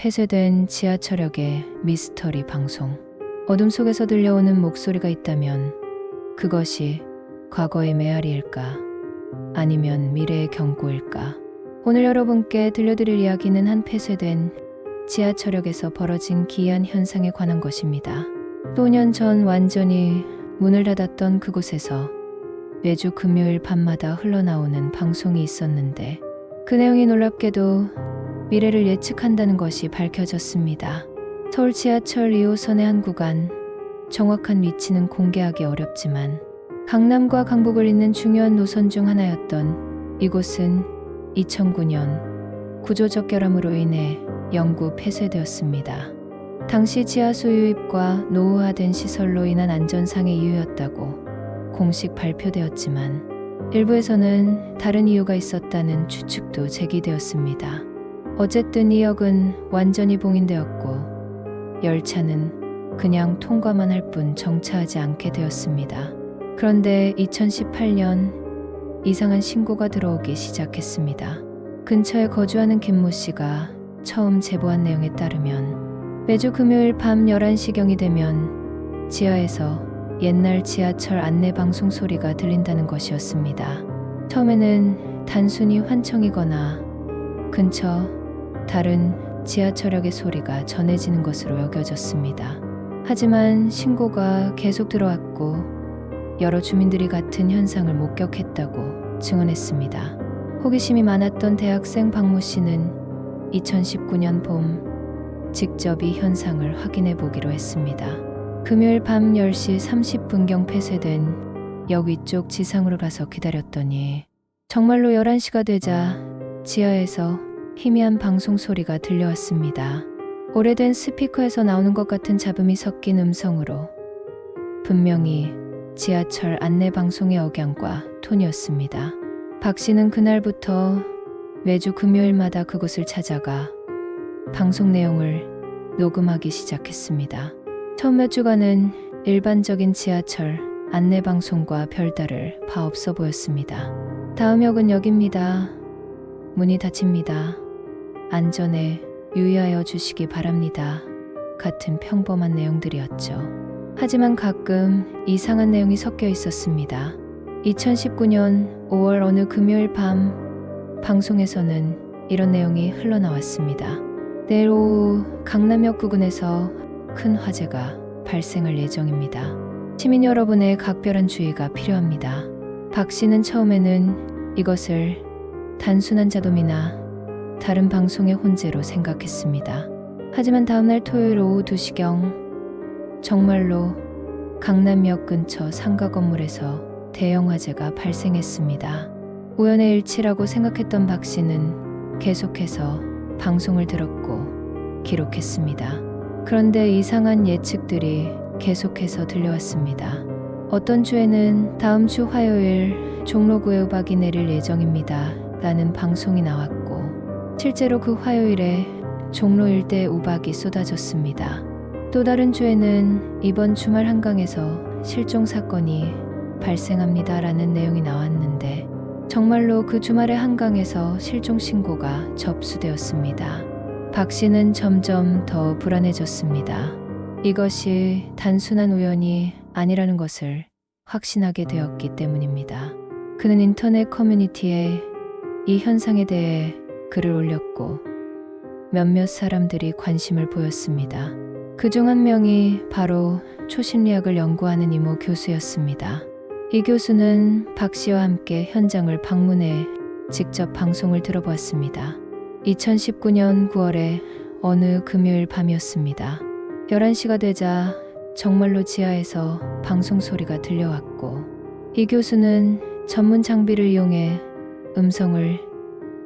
폐쇄된 지하철역의 미스터리 방송. 어둠 속에서 들려오는 목소리가 있다면 그것이 과거의 메아리일까? 아니면 미래의 경고일까? 오늘 여러분께 들려드릴 이야기는 한 폐쇄된 지하철역에서 벌어진 기이한 현상에 관한 것입니다. 수년 전 완전히 문을 닫았던 그곳에서 매주 금요일 밤마다 흘러나오는 방송이 있었는데 그 내용이 놀랍게도 미래를 예측한다는 것이 밝혀졌습니다. 서울 지하철 2호선의 한 구간, 정확한 위치는 공개하기 어렵지만 강남과 강북을 잇는 중요한 노선 중 하나였던 이곳은 2009년 구조적 결함으로 인해 영구 폐쇄되었습니다. 당시 지하수 유입과 노후화된 시설로 인한 안전상의 이유였다고 공식 발표되었지만 일부에서는 다른 이유가 있었다는 추측도 제기되었습니다. 어쨌든 이 역은 완전히 봉인되었고 열차는 그냥 통과만 할 뿐 정차하지 않게 되었습니다. 그런데 2018년 이상한 신고가 들어오기 시작했습니다. 근처에 거주하는 김모 씨가 처음 제보한 내용에 따르면 매주 금요일 밤 11시경이 되면 지하에서 옛날 지하철 안내 방송 소리가 들린다는 것이었습니다. 처음에는 단순히 환청이거나 근처 다른 지하철역의 소리가 전해지는 것으로 여겨졌습니다. 하지만 신고가 계속 들어왔고 여러 주민들이 같은 현상을 목격했다고 증언했습니다. 호기심이 많았던 대학생 박모 씨는 2019년 봄 직접 이 현상을 확인해 보기로 했습니다. 금요일 밤 10시 30분경 폐쇄된 역 위쪽 지상으로 가서 기다렸더니 정말로 11시가 되자 지하에서 희미한 방송 소리가 들려왔습니다. 오래된 스피커에서 나오는 것 같은 잡음이 섞인 음성으로 분명히 지하철 안내 방송의 억양과 톤이었습니다. 박 씨는 그날부터 매주 금요일마다 그곳을 찾아가 방송 내용을 녹음하기 시작했습니다. 처음 몇 주간은 일반적인 지하철 안내 방송과 별다를 바 없어 보였습니다. 다음 역은 여기입니다. 문이 닫힙니다. 안전에 유의하여 주시기 바랍니다. 같은 평범한 내용들이었죠. 하지만 가끔 이상한 내용이 섞여 있었습니다. 2019년 5월 어느 금요일 밤 방송에서는 이런 내용이 흘러나왔습니다. 내일 오후 강남역 부근에서 큰 화재가 발생할 예정입니다. 시민 여러분의 각별한 주의가 필요합니다. 박 씨는 처음에는 이것을 단순한 자돔이나 다른 방송의 혼재로 생각했습니다. 하지만 다음날 토요일 오후 2시경 정말로 강남역 근처 상가 건물에서 대형 화재가 발생했습니다. 우연의 일치라고 생각했던 박 씨는 계속해서 방송을 들었고 기록했습니다. 그런데 이상한 예측들이 계속해서 들려왔습니다. 어떤 주에는 다음 주 화요일 종로구에 우박이 내릴 예정입니다. 라는 방송이 나왔고 실제로 그 화요일에 종로 일대에 우박이 쏟아졌습니다. 또 다른 주에는 이번 주말 한강에서 실종 사건이 발생합니다. 라는 내용이 나왔는데 정말로 그 주말에 한강에서 실종 신고가 접수되었습니다. 박 씨는 점점 더 불안해졌습니다. 이것이 단순한 우연이 아니라는 것을 확신하게 되었기 때문입니다. 그는 인터넷 커뮤니티에 이 현상에 대해 글을 올렸고 몇몇 사람들이 관심을 보였습니다. 그 중 한 명이 바로 초심리학을 연구하는 이모 교수였습니다. 이 교수는 박 씨와 함께 현장을 방문해 직접 방송을 들어보았습니다. 2019년 9월에 어느 금요일 밤이었습니다. 11시가 되자 정말로 지하에서 방송 소리가 들려왔고 이 교수는 전문 장비를 이용해 음성을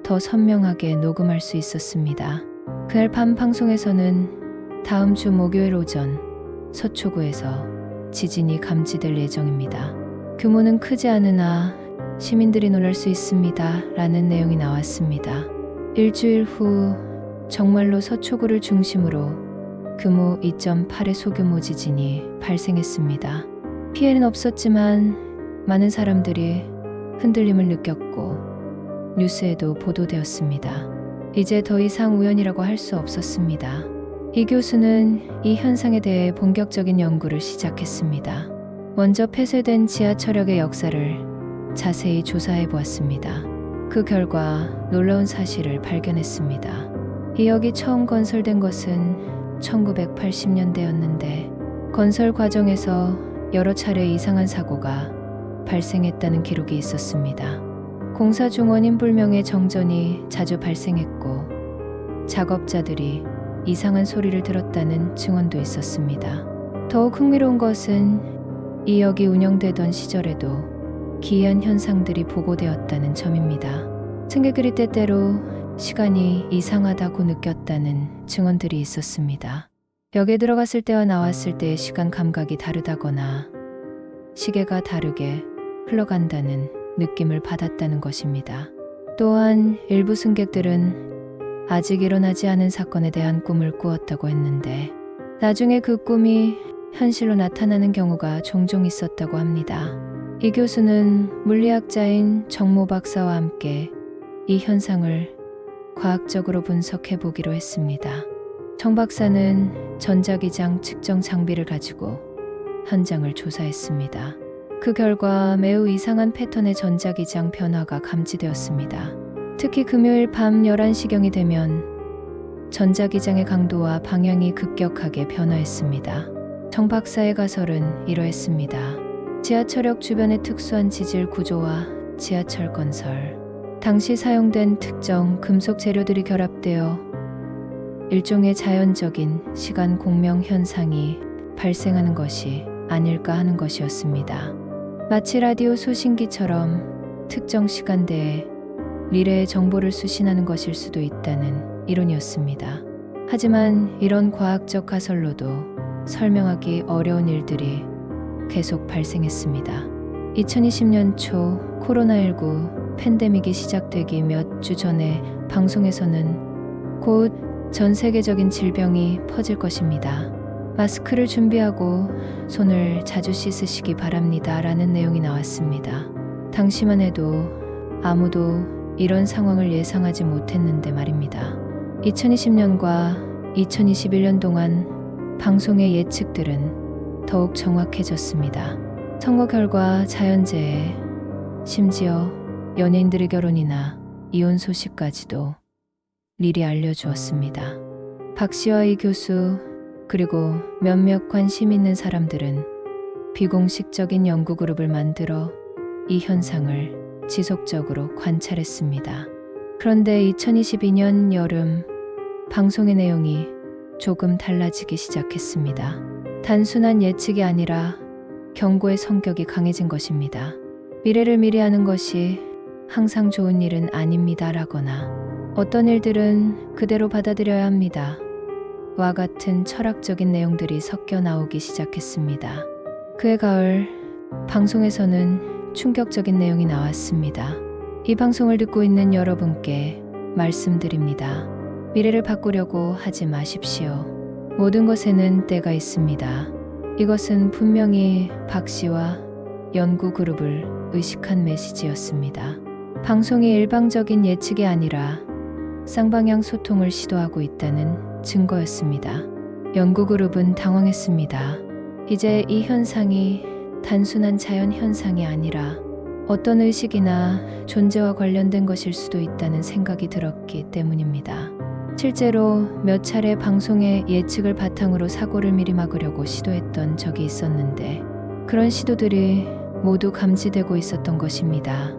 더 선명하게 녹음할 수 있었습니다. 그날 밤 방송에서는 다음 주 목요일 오전 서초구에서 지진이 감지될 예정입니다. 규모는 크지 않으나 시민들이 놀랄 수 있습니다. 라는 내용이 나왔습니다. 일주일 후 정말로 서초구를 중심으로 규모 2.8의 소규모 지진이 발생했습니다. 피해는 없었지만 많은 사람들이 흔들림을 느꼈고 뉴스에도 보도되었습니다. 이제 더 이상 우연이라고 할 수 없었습니다. 이 교수는 이 현상에 대해 본격적인 연구를 시작했습니다. 먼저 폐쇄된 지하 철역의 역사를 자세히 조사해 보았습니다. 그 결과 놀라운 사실을 발견했습니다. 이 역이 처음 건설된 것은 1980년대였는데 건설 과정에서 여러 차례 이상한 사고가 발생했다는 기록이 있었습니다. 공사 중 원인 불명의 정전이 자주 발생했고 작업자들이 이상한 소리를 들었다는 증언도 있었습니다. 더욱 흥미로운 것은 이 역이 운영되던 시절에도 기이한 현상들이 보고되었다는 점입니다. 승객들이 때때로 시간이 이상하다고 느꼈다는 증언들이 있었습니다. 역에 들어갔을 때와 나왔을 때의 시간 감각이 다르다거나 시계가 다르게 흘러간다는 느낌을 받았다는 것입니다. 또한 일부 승객들은 아직 일어나지 않은 사건에 대한 꿈을 꾸었다고 했는데 나중에 그 꿈이 현실로 나타나는 경우가 종종 있었다고 합니다. 이 교수는 물리학자인 정모 박사와 함께 이 현상을 과학적으로 분석해 보기로 했습니다. 정 박사는 전자기장 측정 장비를 가지고 현장을 조사했습니다. 그 결과 매우 이상한 패턴의 전자기장 변화가 감지되었습니다. 특히 금요일 밤 11시경이 되면 전자기장의 강도와 방향이 급격하게 변화했습니다. 정 박사의 가설은 이러했습니다. 지하철역 주변의 특수한 지질 구조와 지하철 건설, 당시 사용된 특정 금속 재료들이 결합되어 일종의 자연적인 시간 공명 현상이 발생하는 것이 아닐까 하는 것이었습니다. 마치 라디오 수신기처럼 특정 시간대에 미래의 정보를 수신하는 것일 수도 있다는 이론이었습니다. 하지만 이런 과학적 가설로도 설명하기 어려운 일들이 계속 발생했습니다. 2020년 초 코로나19 팬데믹이 시작되기 몇 주 전에 방송에서는 곧 전 세계적인 질병이 퍼질 것입니다. 마스크를 준비하고 손을 자주 씻으시기 바랍니다. 라는 내용이 나왔습니다. 당시만 해도 아무도 이런 상황을 예상하지 못했는데 말입니다. 2020년과 2021년 동안 방송의 예측들은 더욱 정확해졌습니다. 선거 결과 자연재해, 심지어 연예인들의 결혼이나 이혼 소식까지도 미리 알려주었습니다. 박 씨와 이 교수, 그리고 몇몇 관심 있는 사람들은 비공식적인 연구 그룹을 만들어 이 현상을 지속적으로 관찰했습니다. 그런데 2022년 여름 방송의 내용이 조금 달라지기 시작했습니다. 단순한 예측이 아니라 경고의 성격이 강해진 것입니다. 미래를 미리 하는 것이 항상 좋은 일은 아닙니다라거나 어떤 일들은 그대로 받아들여야 합니다. 와 같은 철학적인 내용들이 섞여 나오기 시작했습니다. 그해 가을 방송에서는 충격적인 내용이 나왔습니다. 이 방송을 듣고 있는 여러분께 말씀드립니다. 미래를 바꾸려고 하지 마십시오. 모든 것에는 때가 있습니다. 이것은 분명히 박 씨와 연구 그룹을 의식한 메시지였습니다. 방송이 일방적인 예측이 아니라 쌍방향 소통을 시도하고 있다는 증거였습니다. 연구그룹은 당황했습니다. 이제 이 현상이 단순한 자연 현상이 아니라 어떤 의식이나 존재와 관련된 것일 수도 있다는 생각이 들었기 때문입니다. 실제로 몇 차례 방송의 예측을 바탕으로 사고를 미리 막으려고 시도했던 적이 있었는데 그런 시도들이 모두 감지되고 있었던 것입니다.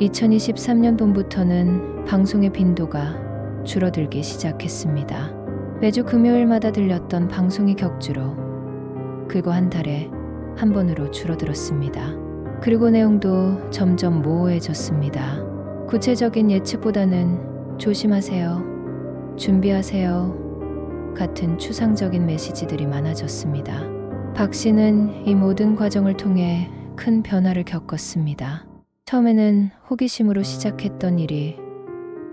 2023년도부터는 방송의 빈도가 줄어들기 시작했습니다. 매주 금요일마다 들렸던 방송이 격주로 그거 한 달에 한 번으로 줄어들었습니다. 그리고 내용도 점점 모호해졌습니다. 구체적인 예측보다는 조심하세요, 준비하세요 같은 추상적인 메시지들이 많아졌습니다. 박 씨는 이 모든 과정을 통해 큰 변화를 겪었습니다. 처음에는 호기심으로 시작했던 일이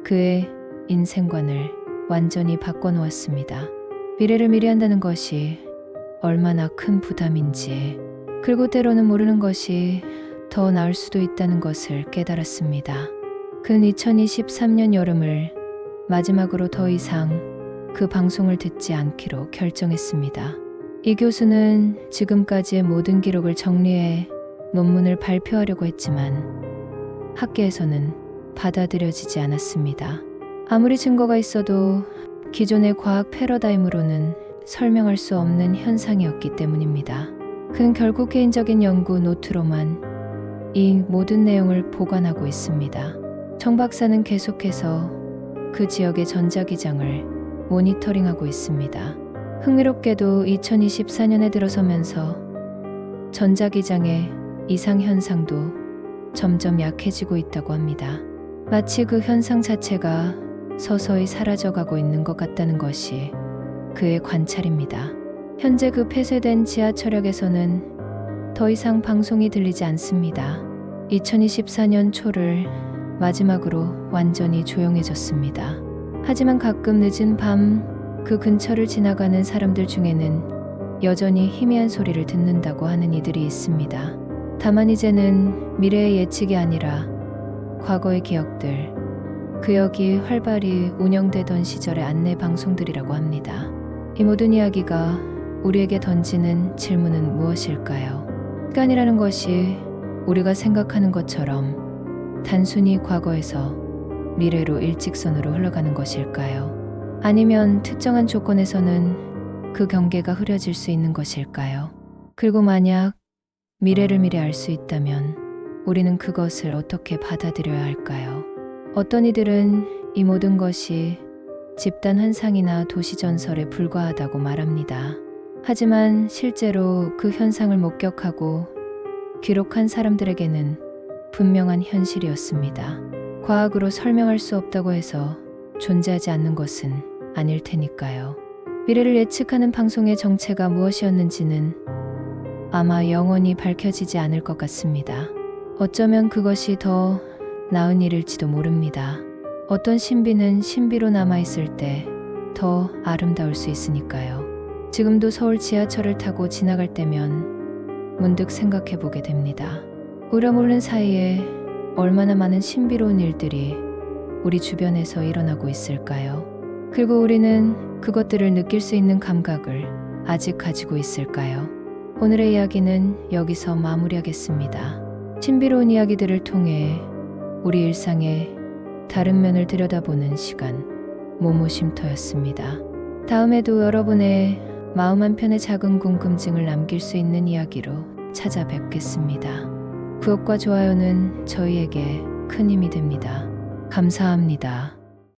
그의 인생관을 완전히 바꿔놓았습니다. 미래를 미리 한다는 것이 얼마나 큰 부담인지, 그리고 때로는 모르는 것이 더 나을 수도 있다는 것을 깨달았습니다. 근 2023년 여름을 마지막으로 더 이상 그 방송을 듣지 않기로 결정했습니다. 이 교수는 지금까지의 모든 기록을 정리해 논문을 발표하려고 했지만 학계에서는 받아들여지지 않았습니다. 아무리 증거가 있어도 기존의 과학 패러다임으로는 설명할 수 없는 현상이었기 때문입니다. 그는 결국 개인적인 연구 노트로만 이 모든 내용을 보관하고 있습니다. 정 박사는 계속해서 그 지역의 전자기장을 모니터링하고 있습니다. 흥미롭게도 2024년에 들어서면서 전자기장의 이상 현상도 점점 약해지고 있다고 합니다. 마치 그 현상 자체가 서서히 사라져가고 있는 것 같다는 것이 그의 관찰입니다. 현재 그 폐쇄된 지하철역에서는 더 이상 방송이 들리지 않습니다. 2024년 초를 마지막으로 완전히 조용해졌습니다. 하지만 가끔 늦은 밤 그 근처를 지나가는 사람들 중에는 여전히 희미한 소리를 듣는다고 하는 이들이 있습니다. 다만 이제는 미래의 예측이 아니라 과거의 기억들, 그 역이 활발히 운영되던 시절의 안내 방송들이라고 합니다. 이 모든 이야기가 우리에게 던지는 질문은 무엇일까요? 시간이라는 것이 우리가 생각하는 것처럼 단순히 과거에서 미래로 일직선으로 흘러가는 것일까요? 아니면 특정한 조건에서는 그 경계가 흐려질 수 있는 것일까요? 그리고 만약 미래를 미리 알수 있다면 우리는 그것을 어떻게 받아들여야 할까요? 어떤 이들은 이 모든 것이 집단 환상이나 도시 전설에 불과하다고 말합니다. 하지만 실제로 그 현상을 목격하고 기록한 사람들에게는 분명한 현실이었습니다. 과학으로 설명할 수 없다고 해서 존재하지 않는 것은 아닐 테니까요. 미래를 예측하는 방송의 정체가 무엇이었는지는 아마 영원히 밝혀지지 않을 것 같습니다. 어쩌면 그것이 더 나은 일일지도 모릅니다. 어떤 신비는 신비로 남아있을 때 더 아름다울 수 있으니까요. 지금도 서울 지하철을 타고 지나갈 때면 문득 생각해 보게 됩니다. 우려 모르는 사이에 얼마나 많은 신비로운 일들이 우리 주변에서 일어나고 있을까요? 그리고 우리는 그것들을 느낄 수 있는 감각을 아직 가지고 있을까요? 오늘의 이야기는 여기서 마무리하겠습니다. 신비로운 이야기들을 통해 우리 일상의 다른 면을 들여다보는 시간, 모모쉼터였습니다. 다음에도 여러분의 마음 한편의 작은 궁금증을 남길 수 있는 이야기로 찾아뵙겠습니다. 구독과 좋아요는 저희에게 큰 힘이 됩니다. 감사합니다.